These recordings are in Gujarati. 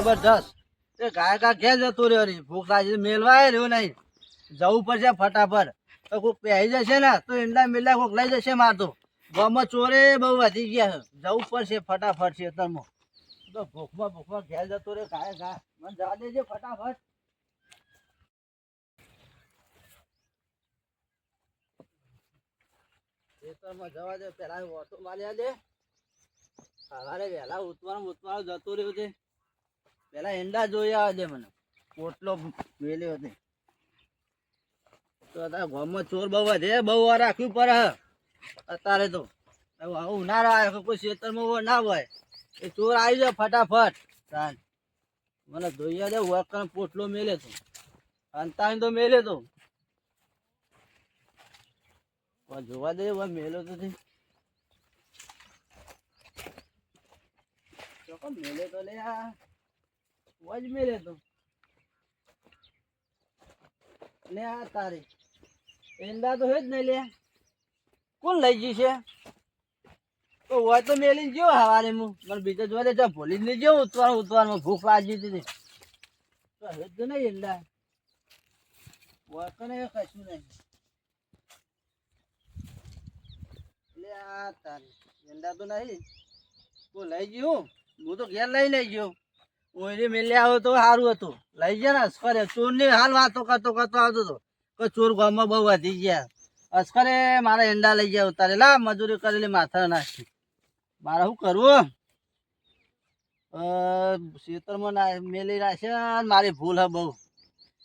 જબરજસ્ત. એ ગાય કા ઘેર જતો રહ્યો રે ભૂખ લાગી મેલવાય રહ્યો નહીં. જવું પડશે ફટાફટ. તો કોઈક પહેરી જશે ને, તો ઈંડા મેલા કોઈક લઈ જશે મારતો. ગામમાં ચોરે બહુ વધી ગયા જવું પડશે ફટાફટ ખેતરમાં તો ભૂખમાં ભૂખમાં ઘેર જતો રે ગાય ગા. મને જવા દેજે ફટાફટ. ખેતરમાં જવા દે, પેલા ઓટો માર્યા દે. સવારે વહેલા ઉતવાનું ઉતવાનું જતું રહ્યું છે. પેલા એંડા જોયા દે મને. પોટલો મેલ્યો હતી તો અત્યારે ગામમાં ચોર બહુ વધે, બહુ વાર રાખ્યું પર. અત્યારે તો આવું ઉનાળો આવે કોઈ ખેતરમાં ના હોય. એ ચોર આવી જાય ફટાફટ. તાન. મને જોઈએ દે વર્કર પોટલો મેલે તો. અંતાને તો મેલે તો. જોવા દે મેલો તો મેલે તો લે આ. વજ મેલે તો. લે આ તારી. એંડા તો હે જ નહીં લે. કોણ લઈ ગયું છે? તો હોય તો મેલી ગયો હવારે હું મને બીજા જોવા દે ભૂલી જ નહીં ગયો ઉતવાર ઉતવારમાં ભૂખ લાગી હતી તો હે જ નહીં એંડા. હોય તો નહીં, કશું નહીં. લે આ તારી. એંડા તો નહીં. તો લઈ ગયો? હું તો ઘેર લઈ લઈ ગયો. ઓયરે મેલે આવો તો સારું હતું. લઈ ગયા ને અસ્કરે. ચોરની હાલ વાતો કરતો કરતો આવતો હતો કે ચોર ગામમાં બહુ વધી ગયા. અસ્કરે મારા એંડા લઈ ગયા ઉતારે. લા, મજૂરી કરેલી માથા નાખી. મારે શું કરવું? ખેતરમાં ના, મેલી રાખશે ને મારી ભૂલ હે બહુ.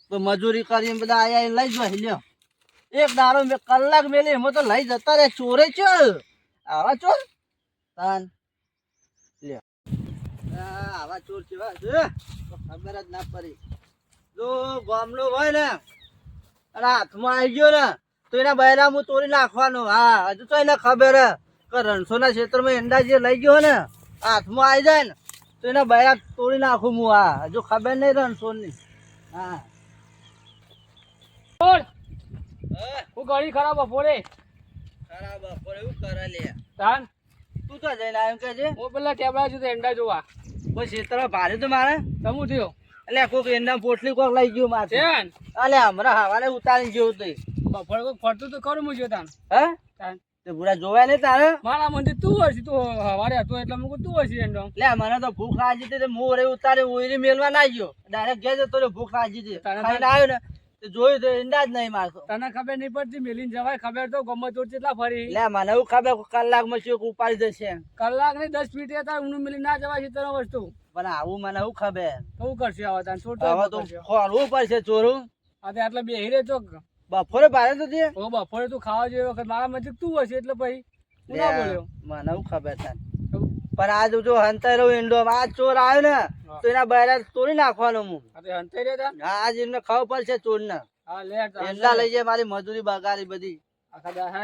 તો મજૂરી કરીને બધા આયા લઈ જવા લ્યો. એક દારો કલાક મેલી એમાં તો લઈ જતા રે ચોરે ચોર આવા ચોર તાન. લ્યો. આ ચોર કેવા છે ખબર જ ના પડી. જો ગામડો હોય ને અને હાથમાં આવી ગયો ને તો એના બૈરા હું તોડી નાખવાનો. હા હજુ તો એને ખબર કે ક્ષેત્રમાં એંડા જે લઈ ગયો ને હાથમાં આવી જાય ને તો એના બૈરા તોડી નાખું હું. હા હજુ ખબર નહીં રણસોની હા. હા, ઘણી ખરાબ બપોરે ખરાબ બપોરે એવું કરે લે. તાન. તું તો જઈને આવ્યો કે છે? હું પેલા ટેબલા તો એંડા જોવા. કોઈ ક્ષેત્રમાં ભારે તો મારે. તમું થયો? એટલે કોઈક એના પોટલી કોક લઈ ગયું મારે અલે હમણાં હવારે ઉતારી ગયો હતું બપોરે કોક ફરતું તો ખરું મુજ્યો તાન. હે? તે બુરા જોવા નહીં તારે? મારા મંદિર તું હશે તું હવારે હતો એટલે મુકું તું હશે એંડો લે મને તો ભૂખ લાગી હતી તે મોરે ઉતારે ઓયરી મેલવા ના ગયો. ડાયરેક્ટ ઘેર જતો ભૂખ લાગી હતી. ખાઈને આવ્યો ને. તે જોયું તો ઈંડા જ નહીં મારતો. તને ખબર નહીં પડતી મિલીન જવાય ખબર તો ગમે તો કેટલા ફરી. લે મને એવું ખબર કલાકમાં શું ઉપાડી જશે કલાક ને દસ મિનિટ હતા ઊનું મિલી ના જવાય છે તને વસ્તુ પણ આવું મને એવું ખબર. તો કરશે આવા તને? છોડ હવે તો ખોલવું પડશે ચોરું. આજે તે બેહી રે ચોક બપોરે બારે તો દે ઓ બપોરે તું ખાવા જોઈએ વખત મારા મંદિર તું હશે એટલે પછી. હું ના બોલ્યો? મને એવું ખબર થાય તો પણ આજ જો હંતાઈ રહ્યો ઈંડો આ ચોર આવ્યો ને તો એના બહેરા તોડી નાખવાનો હું આજ એમને ખબર પડશે ચોર ને એટલા લઈ જાય મારી મજૂરી બગાડી બધી. આખા આવશે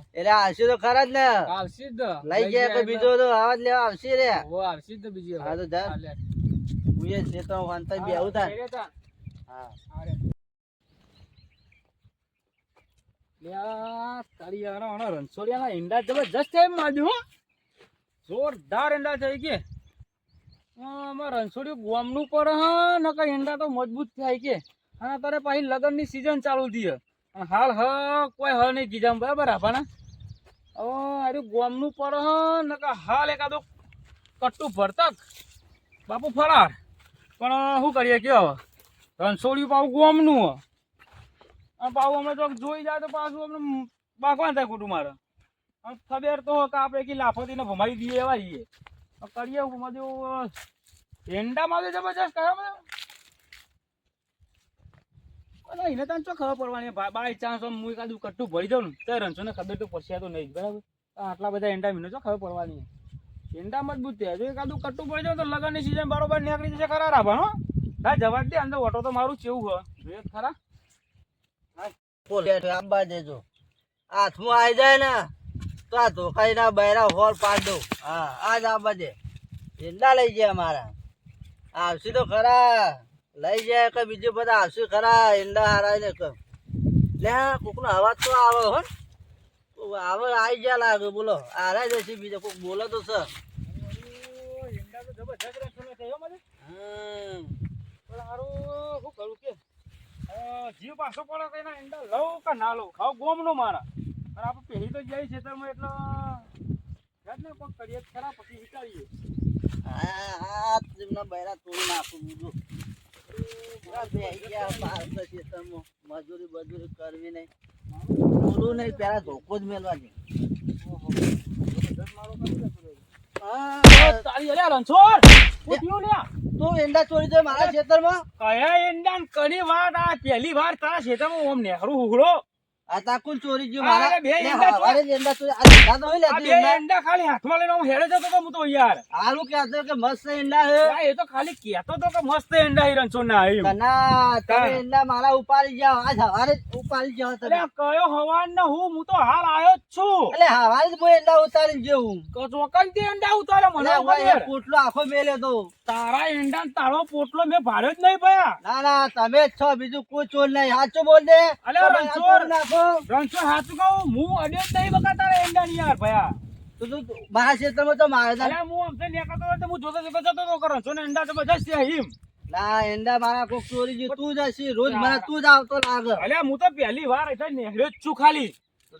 હા આવશે જાઉં છે તો બે આવા તો હા, તારી આના રણછોડિયાના ઈંડા જબરજસ્ત જોરદાર ઈંડા થઈ કે. આમાં રણછોડિયું ગોમનું પડે હા. નકર ઈંડા તો મજબૂત થાય કે. અને તારે પાછી લગ્નની સિઝન ચાલુ થઈ. હાલ હ કોઈ હ નહીં કીધા બરાબર આપણને અરે ગોમનું હ. નકર હાલ એકાદો કટ્ટું ભરતક. બાપુ ફરાર. પણ શું કરીએ કે હવે રણછોડિયું પાછું ગોમનું. અને પાવું અમે તો જોઈ જાય તો પાછું અમને બાકવાન થાય ખોટું મારે. અને ખબર તો કે આપણે કે લાફોતીને ભમાઈ દઈએ એવા જઈએ કરીએ હું બધું એંડામાં તો જબરજસ્ત કયા બધા એને તને શું ખબર પડવાની? બાય ચાન્સ હું એકાદું કટ્ટું ભરી દઉં ને, તો રણછોડને ખબર તો પડશે તો નહીં બરાબર? આટલા બધા એંડા મને શું ખબર પડવાની? એંડા મજબૂત થયા જો એકાદું કટ્ટું પડી જાય તો લગનની સિઝન બરોબર નીકળી જશે ખરા રાખવાનો હા જવા જ દે, અંદર ઓટો તો મારું ચેવું હોય. જોઈએ ખરા. આંબા દેજો. હાથમાં આવી જાય ને, તો આ ધોકાઈના બૈરા હોલ પાડ દો હા, આજ આંબા દે. એંડા લઈ જાય મારા. આવશે તો ખરા. લઈ જાય કે બીજું બધા આવશે ખરા. ઈંડા હારાય ને કે. લે, કોકનો અવાજ તો આવે હો. આવે આવી ગયા લાગે. બોલો. આરા જશે બીજો. કોક બોલો તો છે. ઈંડા તો થયો મને હમ. પણ હારું શું કરું કે? જીવ પાછો પડે તો એના ઈંડા લઉં કે ના લઉં? ખાવ ગોમનો મારા. અને આપણે પહેરી તો જાય ખેતરમાં એટલે યાદ ને કોક કરીએ ખરા પછી વિચારીએ. હા હા તેમના બૈરા તોડી નાખું બીજું. મજૂરી બજૂરી કરવી નહીં. બોલું નહીં પેલા ધોકો જ દેતો રહ્યો. હા, તારી અલ્યા રણછોડ! તું એંડા ચોરી જાય મારા ખેતરમાં? કયા ઈંડા કની વાત આ પહેલી વાર તારા ખેતરમાં ઓમ નેહરુ હુહડો? આ તાકુન ચોરી ગયું મારા બે એંડા હવારે એંડા ચોરી આ ધંધા તો હોય બે એંડા. ખાલી હાથમાં લઈને હું હેડે જતો તો હું તો યાર. હારું કહેતો કે મસ્ત એંડા હે એ તો ખાલી કહેતો તો કે મસ્ત ઈંડા હી રણછોડ ના એમ કના તમે એંડા મારા ઉપાડી ઉપાડી જાઓ તમે. કયો હવાન ન હું? હું તો હાલ આવ્યો જ છું. એટલે હવારે હું એંડા ઉતારી જેવું ચોકન ઈંડા ઉતારે મને પોટલો આખો મેલે તો તારા એંડા તારો પોટલો મેં ભાર્યો જ નહીં ભયા. ના ના તમે જ છો બીજું કોઈ ચોર નહીં. સાચું બોલ દે રણછોડ. નાખો. રણછોડ હાચું કહું હું અડ્યો નહીં બકા તારા ઈંડા યાર ભયા. તો તું મારા ક્ષેત્રમાં તો મારે ના હું આમથી નીકળતો તો હું જોતો જોતો જતો તો કરો. છો ને ઈંડા તો બધા છે હિમ ના એંડા મારા કોક ચોરી ગયું તું જ હશી રોજ મને તું જ આવતો લાગે. અલ્યા હું તો પહેલી વાર એટલે નેહળ્યો જ છું ખાલી.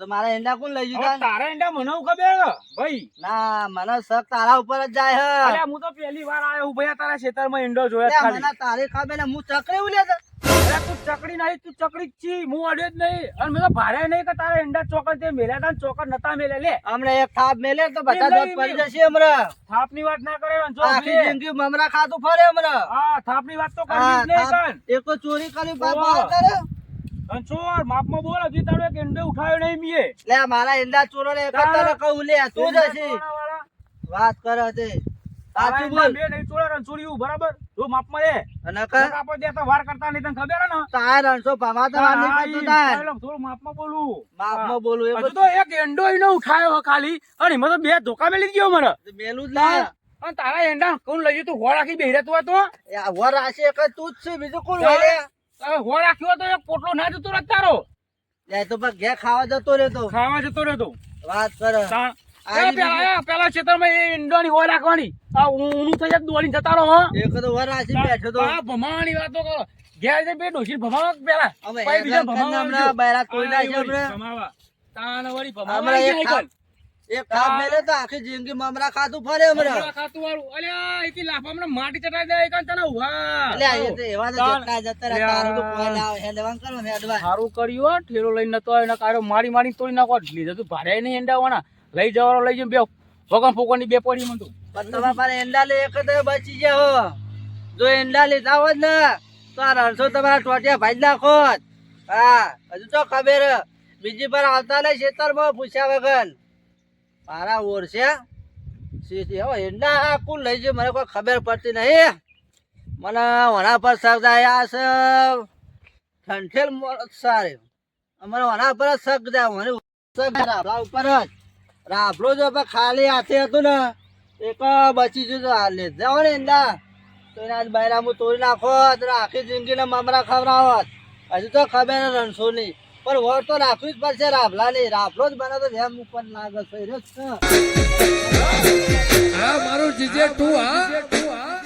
તો મારા એંડા કોણ લઈ જતા? તારા ઈંડા મને ખબર ભાઈ. ના મને સર તારા ઉપર જ જાય હે. અલ્યા હું તો પહેલી વાર આવ્યો હું ભયા તારા ખેતરમાં ઈંડો જોયો ખાલી. મને તારી ખબર ને હું ચકરી ઉલે તો અલ્યા તું ચકડી નહીં તું ચકડી છી હું અડ્યો જ નહીં. અને મેં ભારે નહીં કે તારા ઈંડા ચોકર તે મેલ્યા તા ચોકર નતા મેલે લે. હમણે એક થાપ મેલે તો બધા દોત પડી એમ. જશે હમણાં. થાપની વાત ના કરે રણછોડ આખી જિંદગી મમરા ખાતું ફરે હમણાં. હા થાપની વાત તો કરવી જ નહીં કાન એક તો ચોરી કરી બાપ કરે માપમાં બોલ હજી તારો એક ઈંડો ઉઠાવ્યો નહીં મીએ. લે મારા ઈંડા ચોરો ને એક જ તને કહું લે તું જ હશી વાત કરે તારા સાચું બોલ. બે નહીં ચોળે રણછોડિયું બરાબર? જો માપમાં લે અને આપણે દેતા વાર કરતા નહીં તને ખબર ને? તાર રણસો ભમા તો વાર નહીં કરતો તાર થોડું માપમાં બોલું. માપમાં બોલું હજુ તો એક એંડો ઈનો ઉઠાયો ખાલી. અને એમાં તો બે ધોકા મેલી ગયો મને મેલું જ ના. અને તારા એંડા કોણ લઈ તું? હોળ રાખી બેહી રહેતો હતો એ આ એક જ તું જ છે બીજું કોણ હોય રાખ્યો હતો એક પોટલો ના જતો રહે તારો. લે તો પણ ઘેર ખાવા જતો રહેતો. ખાવા જતો રહેતો. વાત કરે. તા- પેલા પેલા ક્ષેત્રમાં એ ઈંડોની હોળ રાખવાની આ ઊનું થઈ જાય દોડીને જતા રહો હો. એક તો વર બેઠો તો. આ ભમાવાની વાતો કરો. ઘેર જઈ બે ડોશી ભમાવા પેલા. પછી બીજા ભમાવા હમણાં બૈરા તોડી આ નાખ્યા ભમાવા. તાને વળી ભમાવા એક જાય ખાપ- એક ખાપ મેલે તો આખી જિંદગી મમરા ખાતું ફરે હમણાં. ખાતું વાળું. અલ્યા, એથી લાફા હમણાં માટી ચટાઈ દે એકાંત તને ઊભા. એટલે આ તો એવા તો તાન- જતા રહ્યા, તારું તો કોઈ ના આવે. હેડવાન કરો ને હેડવાન. સારું કર્યું ઠેલો લઈને નતો આવ્યો, કારો મારી મારી તોડી નાખો. લીધે તું ભારે નહીં હેંડાવાના લઈ જવાનો લઈ જઈને બે વગન ફોગન બે પડી મને તું પણ તમારા પાસે એંડાલે એક તો બચી હો. જો એંડા લીધા હોત ને, તો આ રણસો તમારા ટોટિયા ભાઈ નાખો હા, હજુ તો ખબર. બીજી પર આવતા નહીં ખેતરમાં પૂછ્યા વગર. મારા હો, એંડા આખું લઈ જાય મને કોઈ ખબર પડતી નહીં. મને વણા પર શક જાય, આ સબ ઠંઠેલ સારી. મને વણા પર શક જાય, મને શક ઉપર જ. રાબડો જો ખાલી હાથે હતું ને એક બચી જ હાલે. હોય ને એંડા તો એના આજ હું તોડી નાખો આખી જિંદગીને મમરા ખવડાવત હજુ તો ખબર રણસો નહીં પણ વોટ તો રાખવી જ પડશે રાફલા નહીં રાફલો જ બને તો જેમ ઉપર લાગે છે. હા મારું જીજે તું હા.